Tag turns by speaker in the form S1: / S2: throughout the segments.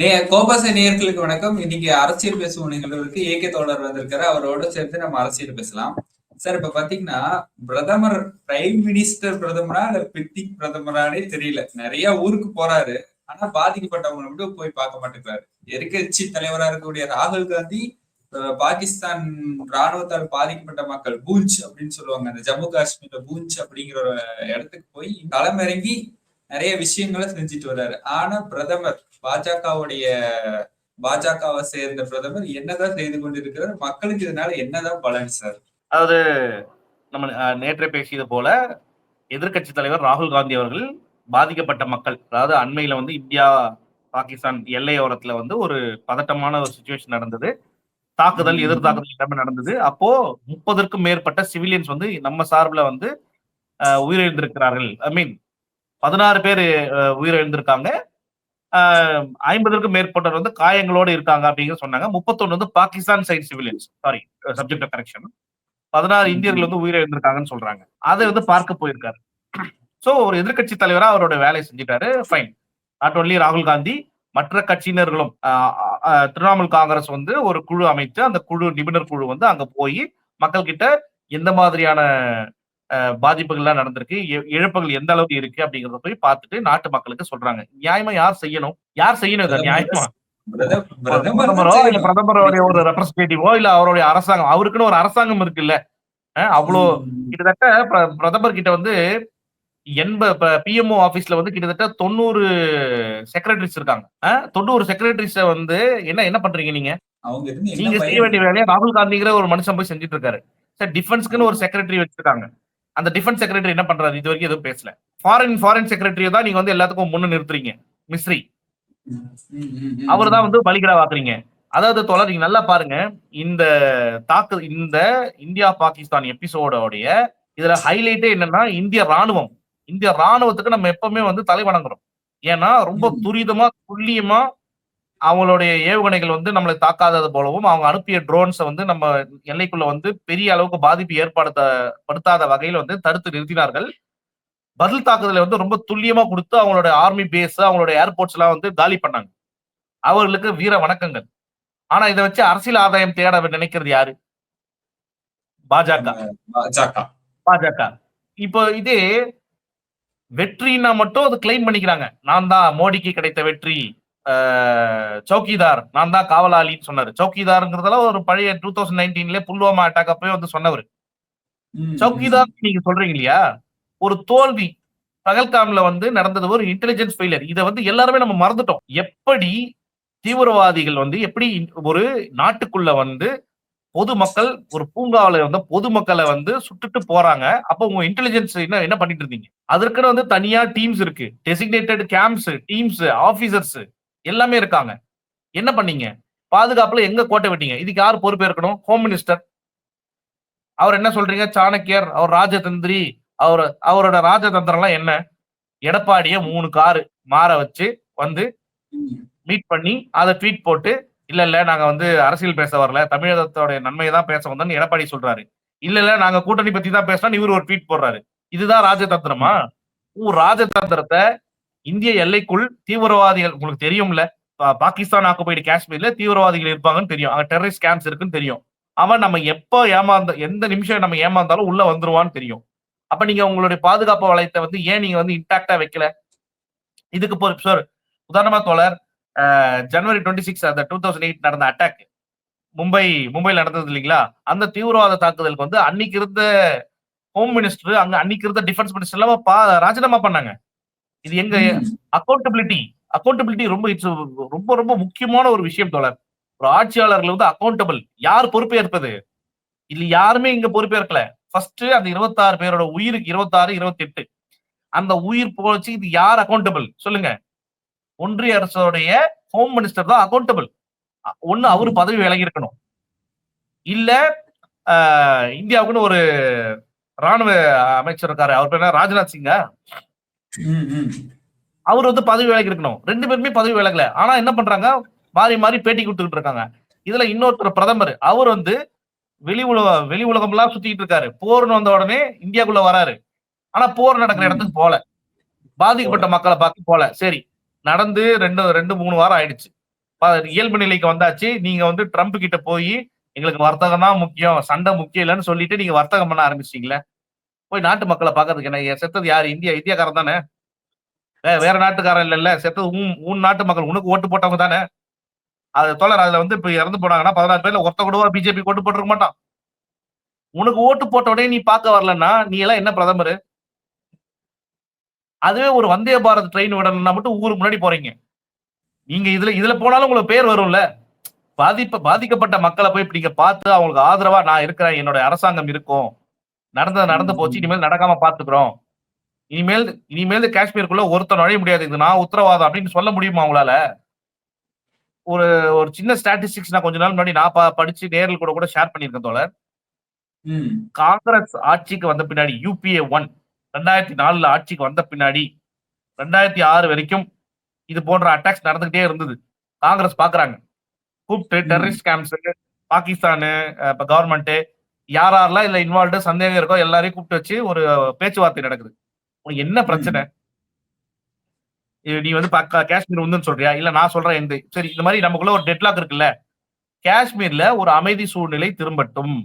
S1: நே கோபாச நேர்களுக்கு வணக்கம். இன்னைக்கு அரசியல் பேசுவோம் நிகழ்வுக்கு ஏகே தோழர் வந்திருக்காரு. அவரோட சேர்த்து நம்ம அரசியல் பேசலாம். சார் இப்ப பாத்தீங்கன்னா பிரதமர் பிரைம் மினிஸ்டர் பிரதமரா இல்ல பித்திக் பிரதமரானே தெரியல. நிறைய ஊருக்கு போறாரு. ஆனா பாதிக்கப்பட்டவங்களை மட்டும் போய் பார்க்க மாட்டேங்கிறாரு. எதிர்கட்சி தலைவரா இருக்கக்கூடிய ராகுல் காந்தி பாகிஸ்தான் ராணுவத்தால் பாதிக்கப்பட்ட மக்கள் பூஞ்ச் அப்படின்னு சொல்லுவாங்க. அந்த ஜம்மு காஷ்மீர்ல பூஞ்ச் அப்படிங்கிற ஒரு இடத்துக்கு போய் களமிறங்கி நிறைய விஷயங்களை செஞ்சுட்டு வர்றாரு. ஆனா பிரதமர் பாஜகவுடைய பாஜகவை சேர்ந்த பிரதமர் என்னதான் செய்து கொண்டிருக்கிறார் மக்களுக்கு இதனால என்னதான் பலன் சார்?
S2: அதாவது நம்ம நேற்றை பேசியது போல எதிர்க்கட்சி தலைவர் ராகுல் காந்தி அவர்கள் பாதிக்கப்பட்ட மக்கள். அதாவது அண்மையில வந்து இந்தியா பாகிஸ்தான் எல்லையோரத்துல வந்து ஒரு பதட்டமான ஒரு சுச்சுவேஷன் நடந்தது. தாக்குதல் எதிர் தாக்குதல் எல்லாமே நடந்தது. அப்போ முப்பதற்கும் மேற்பட்ட சிவிலியன்ஸ் வந்து நம்ம சார்பில் வந்து உயிரிழந்திருக்கிறார்கள். ஐ மீன் பதினாறு பேர் உயிரிழந்திருக்காங்க. ஐம்பதற்கும் மேற்பட்டவர் வந்து காயங்களோடு இருக்காங்க அப்படிங்கிற சொன்னாங்க. முப்பத்தொன்னு வந்து Pakistan side civilians. Sorry subject correction பதினாறு இந்தியர்கள் வந்து உயிரிழந்திருக்காங்கன்னு சொல்றாங்க. அதை வந்து பார்க்க போயிருக்காரு. ஸோ ஒரு எதிர்க்கட்சி தலைவராக அவரோட வேலையை செஞ்சுட்டாரு. ஃபைன் நாட் ஒன்லி ராகுல் காந்தி மற்ற கட்சியினர்களும் திரிணாமுல் காங்கிரஸ் வந்து ஒரு குழு அமைத்து அந்த குழு நிபுணர் குழு வந்து அங்க போய் மக்கள் கிட்ட எந்த மாதிரியான பாதிப்புகள்லாம் நடந்திருக்கு. இழப்புகள் எந்த அளவுக்கு இருக்கு அப்படிங்கறத போய் பார்த்துட்டு நாட்டு மக்களுக்கு சொல்றாங்க. நியாயமா யார் செய்யணும்? யார் செய்யணும் இதை நியாயமா?
S1: பிரதம- பிரதமர்
S2: இல்ல. பிரதமருடைய ஒரு ரெப்ரஸன்டேட்டிவோ இல்ல அவருடைய அரசாங்கம் அவருக்குன்னு ஒரு அரசாங்கம் இருக்குல்ல. அஹ் அவ்வளோ. கிட்டத்தட்ட பிர- பிரதமர் கிட்ட வந்து எண்ப பிஎம்ஓ ஆபீஸ்ல வந்து கிட்டத்தட்ட தொண்ணூறு செக்ரட்டரிஸ் இருக்காங்க. தொண்ணூறு செக்ரட்டரிஸ வந்து என்ன என்ன பண்றீங்க நீங்க? நீங்க செய்ய? வேண்டிய வேலையை ராகுல் காந்திங்கிற ஒரு மனுஷன் போய் செஞ்சுட்டு இருக்காரு. சார் டிஃபென்ஸ்க்குன்னு ஒரு செக்ரட்டரி வச்சிருக்காங்க. அந்த டிஃபென்ஸ் செக்ரட்டரி என்ன பண்றாரு? இது வரைக்கும் எதுவும் பேசல. ஃபாரின் ஃபாரின் செக்ரட்டரியை தான் நீங்க வந்து எல்லாத்துக்கும் முன்ன நிறுத்துறீங்க மிஸ்ரி அவர் தான் வந்து பலிகடா வாக்குறீங்க. அதாவது தொடர் நீங்க நல்லா பாருங்க. இந்த தாக்கு இந்த இந்தியா பாகிஸ்தான் எபிசோடோடைய இதுல ஹைலைட்டே என்னன்னா இந்திய ராணுவம். இந்திய ராணுவத்துக்கு நம்ம எப்பவுமே வந்து தலை வணங்குறோம் ஏன்னா ரொம்ப துரிதமா துல்லியமா அவங்களுடைய ஏவுகணைகள் வந்து நம்மளை தாக்காதது போலவும் அவங்க அனுப்பிய ட்ரோன்ஸை வந்து நம்ம எல்லைக்குள்ள வந்து பெரிய அளவுக்கு பாதிப்பு ஏற்படுத்த படுத்தாத வகையில் வந்து தடுத்து நிறுத்தினார்கள். பதில் தாக்குதலை வந்து ரொம்ப துல்லியமா கொடுத்து அவங்களோட ஆர்மி பேஸ் அவங்களோட ஏர்போர்ட்ஸ் எல்லாம் வந்து காலி பண்ணாங்க. அவர்களுக்கு வீர வணக்கங்கள். ஆனா இதை வச்சு அரசியல் ஆதாயம் தேட நினைக்கிறது யாரு? பாஜக.
S1: பாஜக.
S2: பாஜக. இப்போ இதே வெற்றினா மட்டும் அது கிளைம் பண்ணிக்கிறாங்க. நான் தான் மோடிக்கு கிடைத்த வெற்றி. சௌக்கிதார் நான் தான் காவலாளின்னு சொன்னாரு. சௌக்கிதாருங்கிறதெல்லாம் ஒரு பழைய டூ தௌசண்ட் நைன்டீன்ல புல்வாமா அட்டாக் அப்பவே வந்து சொன்னவர். சௌக்கிதார் நீங்க சொல்றீங்க இல்லையா? ஒரு தோல்வி பகல்காம்ல வந்து நடந்தது ஒரு இன்டெலிஜென்ஸ் ஃபெயிலியர் இதை வந்து எல்லாருமே நம்ம மறந்துட்டோம். எப்படி தீவிரவாதிகள் வந்து எப்படி ஒரு நாட்டுக்குள்ள வந்து பொதுமக்கள் ஒரு பூங்காவில வந்து பொதுமக்களை வந்து சுட்டுட்டு போறாங்க. அப்போ உங்க இன்டெலிஜென்ஸ் என்ன என்ன பண்ணிட்டு இருந்தீங்க? அதற்குன்னு வந்து தனியா டீம்ஸ் இருக்கு. டெசிக்னேட்டட் கேம்ப்ஸ் டீம்ஸ் ஆபீசர்ஸ் எல்லாமே இருக்காங்க. என்ன பண்ணீங்க? பாதுகாப்புல எங்க கோட்டை விட்டீங்க? இதுக்கு யார் பொறுப்பேற்கணும் ஹோம் மினிஸ்டர் அவர் என்ன சொல்றீங்க? சாணக்கியர் அவர் ராஜதந்திரி அவர் அவரோட ராஜதந்திரம்லாம் என்ன? எடப்பாடிய மூணு காரு மாற வச்சு வந்து மீட் பண்ணி அதை ட்வீட் போட்டு இல்ல இல்ல நாங்க வந்து அரசியல் பேச வரல. தமிழகத்தோட நன்மையை தான் பேச வந்தோம்னு எடப்பாடி சொல்றாரு. இல்ல இல்ல நாங்க கூட்டணி பத்தி தான் பேசலாம் இவர் ஒரு ட்வீட் போடுறாரு. இதுதான் ராஜதந்திரமா? உன் ராஜதந்திரத்தை இந்திய எல்லைக்குள் தீவிரவாதிகள் உங்களுக்கு தெரியும்ல பாகிஸ்தான் ஆக்குபைடு காஷ்மீர்ல தீவிரவாதிகள் இருப்பாங்கன்னு தெரியும். அங்க டெரரிஸ்ட் கேம்ப்ஸ் இருக்குன்னு தெரியும். அவன் நம்ம எப்போ ஏமாந்த எந்த நிமிஷம் நம்ம ஏமாந்தாலும் உள்ள வந்துருவான்னு தெரியும். அப்ப நீங்க உங்களுடைய பாதுகாப்பு வளையத்தை வந்து ஏன் நீங்க வந்து இன்டாக்டா வைக்கல? இதுக்கு போ சார் உதாரணமா தோழர் ஜனவரி டுவெண்ட்டி சிக்ஸ் அந்த டூ தௌசண்ட் எயிட் நடந்த அட்டாக் மும்பை மும்பையில் நடந்தது இல்லைங்களா? அந்த தீவிரவாத தாக்குதலுக்கு வந்து அன்னைக்கு இருந்த ஹோம் மினிஸ்டர் அங்க அன்னைக்கு இருந்த டிஃபென்ஸ் மினிஸ்டர் எல்லாம் பா- ராஜினாமா பண்ணாங்க. இது எங்க. அக்கௌண்டபிலிட்டி அக்கௌண்டபிலிட்டி ரொம்ப இட்ஸ் ரொம்ப ரொம்ப முக்கியமான ஒரு விஷயம் தோழர். ஒரு ஆட்சியாளர்கள் வந்து அக்கௌண்டபிள் யார் பொறுப்பேற்பது? இல்ல யாருமே இங்க பொறுப்பேற்கல. ஃபர்ஸ்ட் அந்த இருபத்தாறு பேரோட உயிருக்கு இருபத்தாறு இருபத்தி எட்டு அந்த உயிர் போச்சு இது யார் அக்கௌண்டபிள் சொல்லுங்க. ஒன்றிய அரசோடைய ஹோம் மினிஸ்டர் தான் அக்கௌண்டபிள் ஒண்ணு அவரு பதவி விலகி இருக்கணும் இல்ல இந்தியாவுக்குன்னு ஒரு ராணுவ அமைச்சர் இருக்காரு. அவர் பேர் ராஜ்நாத் சிங்கா. அவர் வந்து பதவி விலகி இருக்கணும். ரெண்டு பேருமே பதவி விலகல. ஆனா என்ன பண்றாங்க? மாறி மாறி பேட்டி கொடுத்துக்கிட்டு இருக்காங்க. இதுல இன்னொருத்தர் பிரதமர் அவர் வந்து வெளி உலக வெளி உலகம் எல்லாம் சுத்திட்டு இருக்காரு. போர்னு வந்த உடனே இந்தியாக்குள்ள வராரு. ஆனா போர் நடக்கிற. இடத்துக்கு போல. பாதிக்கப்பட்ட மக்களை பார்க்க போல. சரி நடந்து ரெண்டு ரெண்டு மூணு வாரம் ஆயிடுச்சு. இயல்பு நிலைக்கு வந்தாச்சு. நீங்க வந்து ட்ரம்ப் கிட்ட போய் எங்களுக்கு வர்த்தகம் தான் முக்கியம் சண்டை முக்கியம் இல்லைன்னு சொல்லிட்டு நீங்க வர்த்தகம் பண்ண ஆரம்பிச்சிட்டீங்களே? போய் நாட்டு மக்களை பாக்குறதுக்கு என்ன? ஏன் செத்தது யாரு? இந்தியா இந்தியாக்காரன் தானே? வேற நாட்டுக்காரன் இல்ல செத்தது உன் உன் நாட்டு மக்கள். உனக்கு ஓட்டு போட்டவங்க தானே? அது தொடர் அதுல வந்து இப்ப இறந்து போனாங்கன்னா பதினாறு பேர்ல ஒருத்த கூட பிஜேபி ஓட்டு போட்டிருக்க மாட்டான். உனக்கு ஓட்டு போட்ட உடனே நீ பார்க்க வரலன்னா நீ எல்லாம் என்ன பிரதமர்? அதுவே ஒரு வந்தே பாரத் ட்ரெயின் விடணும்னா மட்டும் ஊருக்கு முன்னாடி போறீங்க. நீங்க இதுல இதுல போனாலும் உங்களுக்கு பேர் வரும்ல? பாதிப்ப பாதிக்கப்பட்ட மக்களை போய் நீங்க பார்த்து அவங்களுக்கு ஆதரவா நான் இருக்கிறேன் என்னோட அரசாங்கம் இருக்கும். நடந்தது நடந்து போச்சு இனிமேல் நடக்காம பாத்துக்கிறோம் இனிமேல் இனிமேல் காஷ்மீருக்குள்ள ஒருத்தர் நுழைய முடியாது. இது நான் உத்தரவாதம் அப்படின்னு சொல்ல முடியுமா உங்களால? ஒரு ஒரு சின்ன ஸ்டாட்டிஸ்டிக்ஸ் நான் கொஞ்ச நாள் முன்னாடி நான் படிச்சு நேரில் கூட கூட ஷேர் பண்ணியிருக்கேன் தோழர். காங்கிரஸ் ஆட்சிக்கு வந்த பின்னாடி யூபிஏ ஒன் ரெண்டாயிரத்தி நாலுல ஆட்சிக்கு வந்த பின்னாடி ரெண்டாயிரத்தி ஆறு வரைக்கும் இது போன்ற அட்டாக்ஸ் நடந்துகிட்டே இருந்தது. காங்கிரஸ் பாக்குறாங்க. கூப்பிட்டு. டெரரிஸ்ட் கேம்ப்ஸ் பாகிஸ்தானு இப்ப கவர்மெண்ட் யார் யாரெல்லாம் இதுல இன்வால்வ்டு சந்தேகம் இருக்கோ எல்லாரையும் கூப்பிட்டு வச்சு ஒரு பேச்சுவார்த்தை நடக்குது. உனக்கு என்ன பிரச்சனை? நீ வந்து பக்கா காஷ்மீர் வந்து சொல்றியா? இல்ல நான் சொல்றேன் எந்த சரி இந்த மாதிரி நமக்குள்ள ஒரு டெட்லாக் இருக்குல்ல? காஷ்மீர்ல ஒரு அமைதி சூழ்நிலை திரும்பட்டும்.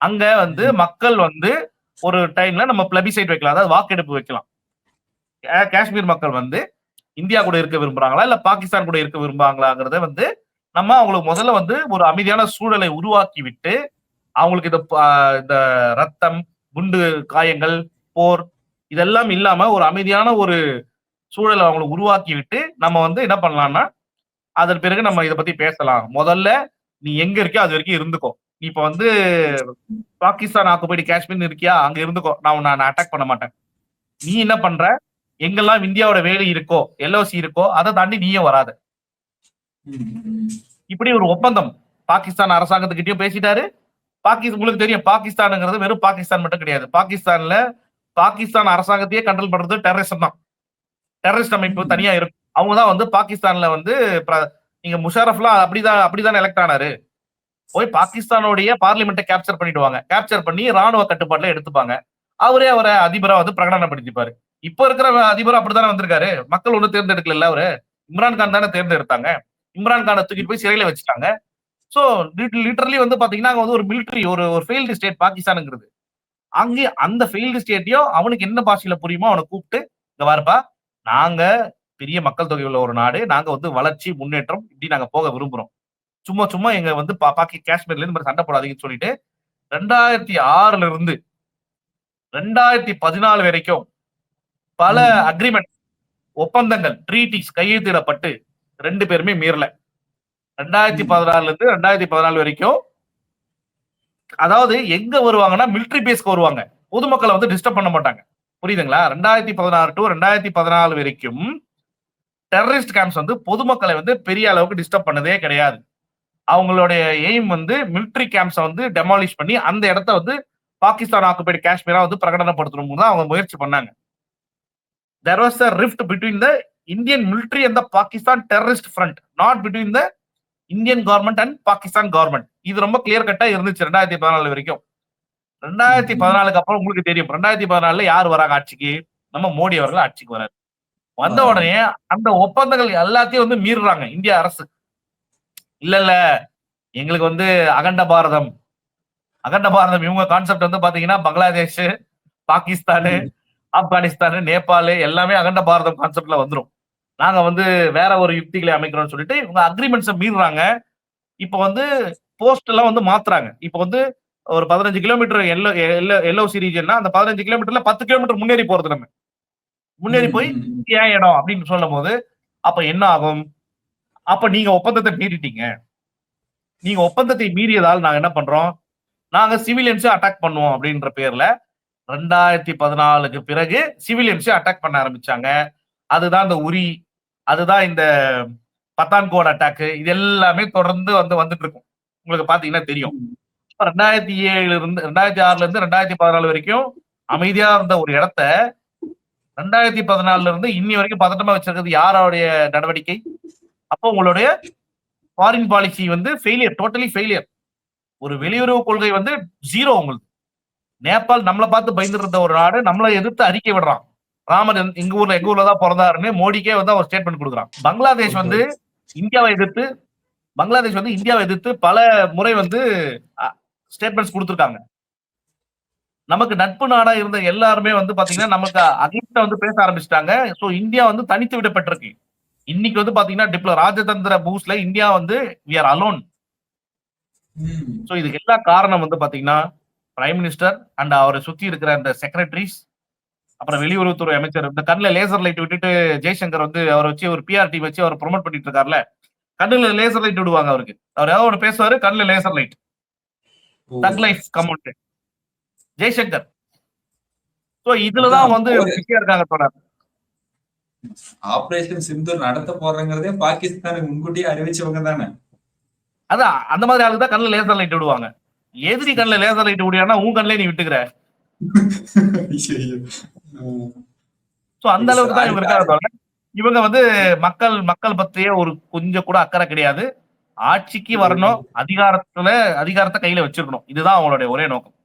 S2: அங்க வந்து மக்கள் வந்து ஒரு டைம்ல நம்ம பிளபிசைட் வைக்கலாம். அதாவது வாக்கெடுப்பு வைக்கலாம். காஷ்மீர் மக்கள் வந்து இந்தியா கூட இருக்க விரும்புறாங்களா? இல்ல பாகிஸ்தான் கூட இருக்க விரும்புறாங்களாங்கிறத வந்து நம்ம அவங்களுக்கு முதல்ல வந்து ஒரு அமைதியான சூழலை உருவாக்கி விட்டு அவங்களுக்கு இந்த இந்த ரத்தம் குண்டு காயங்கள் போர் இதெல்லாம் இல்லாம ஒரு அமைதியான ஒரு சூழலை அவங்களுக்கு உருவாக்கி விட்டு நம்ம வந்து என்ன பண்ணலாம்னா அதன் பிறகு நம்ம இதை பத்தி பேசலாம். முதல்ல நீ எங்க இருக்கியோ அது வரைக்கும் இருந்துக்கோ. நீ இப்ப வந்து பாகிஸ்தான் ஆக்குபைடு காஷ்மீர் இருக்கியா அங்க இருந்துக்கோ. நான் உன்னை அட்டாக் பண்ண மாட்டேன். நீ என்ன பண்ற? எங்கெல்லாம் இந்தியாவோட வேலை இருக்கோ எல்ஓசி இருக்கோ அதை தாண்டி நீயும் வராத. இப்படி ஒரு ஒப்பந்தம் பாகிஸ்தான் அரசாங்கத்துக்கிட்டயும் பேசிட்டாரு பாகிஸ்தான் உங்களுக்கு தெரியும். பாகிஸ்தானுங்கிறது வெறும் பாகிஸ்தான் மட்டும் கிடையாது. பாகிஸ்தான்ல பாகிஸ்தான் அரசாங்கத்தையே கண்ட்ரோல் பண்றது டெரரிசம் தான். டெரரிஸ்ட் அமைப்பு தனியா இருக்கும் அவங்க தான் வந்து பாகிஸ்தான்ல வந்து நீங்க முஷாரஃப்லாம் அப்படிதான் அப்படிதான் எலெக்ட் ஆனாரு. போய் பாகிஸ்தானுடைய பார்லிமெண்ட்டை கேப்சர் பண்ணிடுவாங்க. கேப்சர் பண்ணி ராணுவ கட்டுப்பாட்டுல எடுத்துப்பாங்க. அவரே அவரை அதிபரா வந்து பிரகடனப்படுத்திப்பாரு. இப்ப இருக்கிற அதிபர் அப்படித்தானே வந்திருக்காரு. மக்கள் ஒண்ணு தேர்ந்தெடுக்கல அவரு. இம்ரான் கான் தானே தேர்ந்தெடுத்தாங்க. இம்ரான் கானை தூக்கிட்டு போய் சிறையில வச்சுட்டாங்க. சோ லிட்டரலி வந்து பாத்தீங்கன்னா அங்க வந்து ஒரு மிலிட்டரி ஒரு ஒரு ஃபெயில்டு ஸ்டேட் பாகிஸ்தானுங்கிறது. அங்கே அந்த ஃபெயில்டு ஸ்டேட்டையும் அவனுக்கு என்ன பாஷையில புரியுமோ அவனை கூப்பிட்டு இங்க பாருப்பா நாங்க பெரிய மக்கள் தொகை உள்ள ஒரு நாடு நாங்க வந்து வளர்ச்சி முன்னேற்றம் இப்படி நாங்க போக விரும்புறோம். சும்மா சும்மா எங்க வந்து பா- பாக்கி காஷ்மீர்ல இருந்து சண்டை போடாதீங்கன்னு சொல்லிட்டு ரெண்டாயிரத்தி ஆறுல இருந்து ரெண்டாயிரத்தி பதினாலு வரைக்கும் பல. அக்ரிமெண்ட் ஒப்பந்தங்கள் ட்ரீட்டிஸ் கையெழுத்திடப்பட்டு ரெண்டு பேருமே மீறல. ரெண்டாயிரத்தி
S1: ம்.
S2: பதினாலுல இருந்து ரெண்டாயிரத்தி பதினாலு வரைக்கும் அதாவது எங்க வருவாங்கன்னா மிலிட்டரி பேஸ்க்கு வருவாங்க. பொதுமக்களை வந்து டிஸ்டர்ப் பண்ண மாட்டாங்க. புரியுதுங்களா? ரெண்டாயிரத்தி பதினாறு டு ரெண்டாயிரத்தி பதினாலு வரைக்கும் டெரரிஸ்ட் கேம்ப்ஸ் வந்து பொதுமக்களை வந்து பெரிய அளவுக்கு டிஸ்டர்ப் பண்ணதே கிடையாது. அவங்களுடைய எய்ம் வந்து மிலிட்ரி கேம்ப்ஸை வந்து டெமாலிஷ் பண்ணி அந்த இடத்த வந்து பாகிஸ்தான் ஆக்குபைடு காஷ்மீரா வந்து பிரகடனப்படுத்தணும் தான் அவங்க முயற்சி பண்ணாங்க. There was a rift between the Indian military and the Pakistan terrorist front not between the Indian government and Pakistan government இது ரொம்ப கிளியர் கட்டா இருந்துச்சு ரெண்டாயிரத்தி பதினாலு வரைக்கும். ரெண்டாயிரத்தி பதினாலுக்கு அப்புறம் உங்களுக்கு தெரியும். ரெண்டாயிரத்தி பதினாலுல யார் வராங்க ஆட்சிக்கு? நம்ம மோடி அவர்கள் ஆட்சிக்கு வராரு. வந்த. உடனே அந்த ஒப்பந்தங்கள் எல்லாத்தையும் வந்து மீறுறாங்க இந்திய அரசு. இல்ல இல்ல. எங்களுக்கு வந்து அகண்ட பாரதம். அகண்ட பாரதம். இவங்க கான்செப்ட் வந்து பாத்தீங்கன்னா பங்களாதேஷ் பாகிஸ்தானு ஆப்கானிஸ்தான் நேபாள் எல்லாமே அகண்ட பாரதம் கான்செப்ட்ல வந்துரும். நாங்க வந்து வேற ஒரு யுக்திகளை அமைக்கிறோம்னு சொல்லிட்டு இவங்க அக்ரிமெண்ட்ஸை மீறுறாங்க. இப்ப வந்து போஸ்ட் எல்லாம் வந்து மாத்துறாங்க. இப்ப வந்து ஒரு பதினஞ்சு கிலோமீட்டர் எல்லோ எல்லோ எல்ஓசி ரீஜன்னா அந்த பதினஞ்சு கிலோமீட்டர்ல பத்து கிலோமீட்டர் முன்னேறி போறது நம்ம. முன்னேறி போய். ஏன் இடம் அப்படின்னு சொல்லும் போது அப்ப என்ன ஆகும்? அப்ப நீங்க ஒப்பந்தத்தை மீறிட்டீங்க. நீங்க ஒப்பந்தத்தை மீறியதால் நாங்க என்ன பண்றோம்? நாங்க சிவிலியன்ஸை அட்டாக் பண்ணுவோம் அப்படின்ற பேர்ல ரெண்டாயிரத்தி பதினாலுக்கு பிறகு சிவிலியன்ஸை அட்டாக் பண்ண ஆரம்பிச்சாங்க. அதுதான் இந்த உரி அதுதான் இந்த பத்தான் கோட் அட்டாக்கு இது எல்லாமே தொடர்ந்து வந்து வந்துட்டு இருக்கும். உங்களுக்கு பாத்தீங்கன்னா தெரியும். இப்ப ரெண்டாயிரத்தி ஏழுல இருந்து ரெண்டாயிரத்தி ஆறுல இருந்து ரெண்டாயிரத்தி பதினாலு வரைக்கும் அமைதியா இருந்த ஒரு இடத்த ரெண்டாயிரத்தி பதினாலுல இருந்து இன்னி வரைக்கும் பதட்டமா வச்சிருக்கிறது யாரோடைய நடவடிக்கை? அப்போ உங்களுடைய ஃபாரின் பாலிசி வந்து ஃபெயிலியர் டோட்டலி ஃபெயிலியர் ஒரு வெளியுறவு கொள்கை வந்து ஜீரோ உங்களுக்கு. நேபாள் நம்மளை பார்த்து பயந்துருந்த ஒரு நாடு நம்மளை எதிர்த்து அறிக்கை விடுறான். ராமர் எங்க ஊர்ல எங்க ஊர்ல தான் பிறந்தாருன்னு மோடிக்கே வந்து அவர் ஸ்டேட்மெண்ட் கொடுக்குறான். பங்களாதேஷ் வந்து இந்தியாவை எதிர்த்து பங்களாதேஷ் வந்து இந்தியாவை எதிர்த்து பல முறை வந்து ஸ்டேட்மெண்ட்ஸ் கொடுத்திருக்காங்க. நமக்கு நட்பு நாடா இருந்த எல்லாருமே வந்து பாத்தீங்கன்னா நமக்கு அகைன்ஸ்டா வந்து பேச ஆரம்பிச்சிட்டாங்க. சோ இந்தியா வந்து தனித்து விடப்பட்டிருக்கு. இன்னைக்கு வந்து பாத்தீங்கன்னா டிப்ளோ ராஜதந்திர பூஸ்ல இந்தியா வந்து வி ஆர் அலோன். சோ இதுக்கு எல்லா காரணம் வந்து பாத்தீங்கன்னா பிரைம் மினிஸ்டர் அண்ட் அவரை சுத்தி இருக்கிற அந்த செக்ரட்டரிஸ் அப்புறம் வெளியுறவுத்துறை அமைச்சர் இந்த கண்ணுல லேசர் லைட் விட்டுட்டு ஜெய்சங்கர் வந்து அவரை வச்சு ஒரு பிஆர் டீம் வச்சு அவர் ப்ரொமோட் பண்ணிட்டு இருக்காருல்ல கண்ணுல லேசர் லைட் விடுவாங்க அவருக்கு. அவர் ஏதாவது ஒன்று பேசுவாரு கண்ணுல லேசர் லைட். தக் லைஃப் கமௌண்ட் ஜெய்சங்கர். சோ இதுலதான் வந்து பிஸியா இருக்காங்க தொடர்
S1: ஆபரேஷன் சிந்தூர் நடத்த போறாங்கிறதே பாகிஸ்தானுக்கு முன்கூட்டியே அறிவிச்சவங்க தானே.
S2: அதான் அந்த மாதிரி ஆளுக்கு தான் கண்ணுல லேசர் லைட் விடுவாங்க. எதிரி கண்ணுல லேசர் லைட் விடியானா உன் கண்ணிலே நீ விட்டுக்கிற. சோ அந்த அளவுக்கு தான் இவங்க இருக்காங்க இவங்க வந்து மக்கள் மக்கள் பத்தியே ஒரு கொஞ்சம் கூட அக்கறை கிடையாது. ஆட்சிக்கு வரணும் அதிகாரத்துல அதிகாரத்தை கையில வச்சிருக்கணும். இதுதான் அவங்களுடைய ஒரே நோக்கம்.